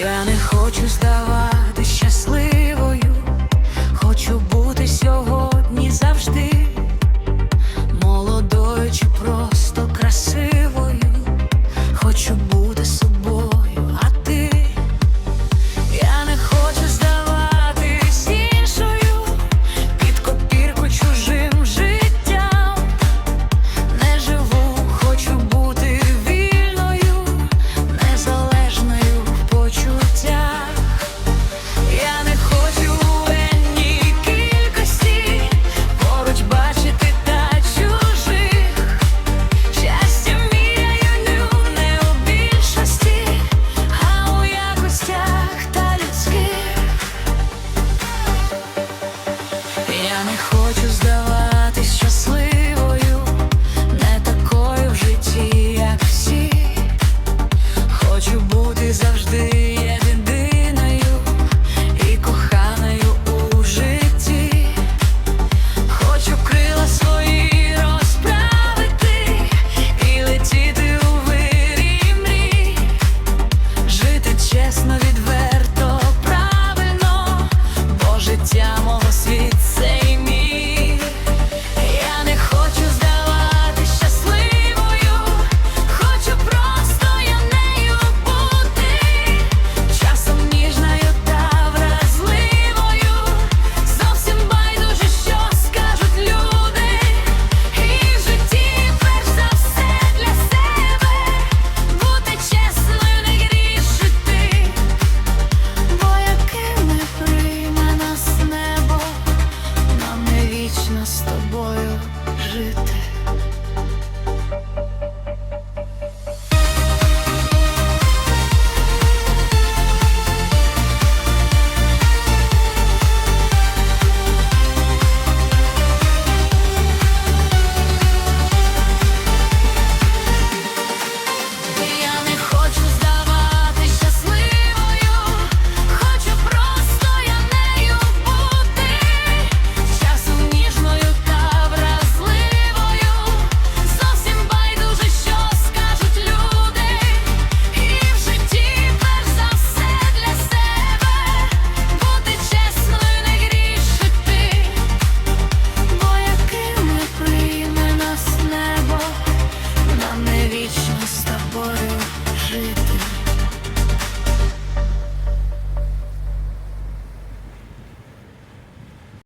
Я не хочу ставати щасливою, хочу бути сьогодні завжди, молодою чи просто красивою, хочу. с тобой Just.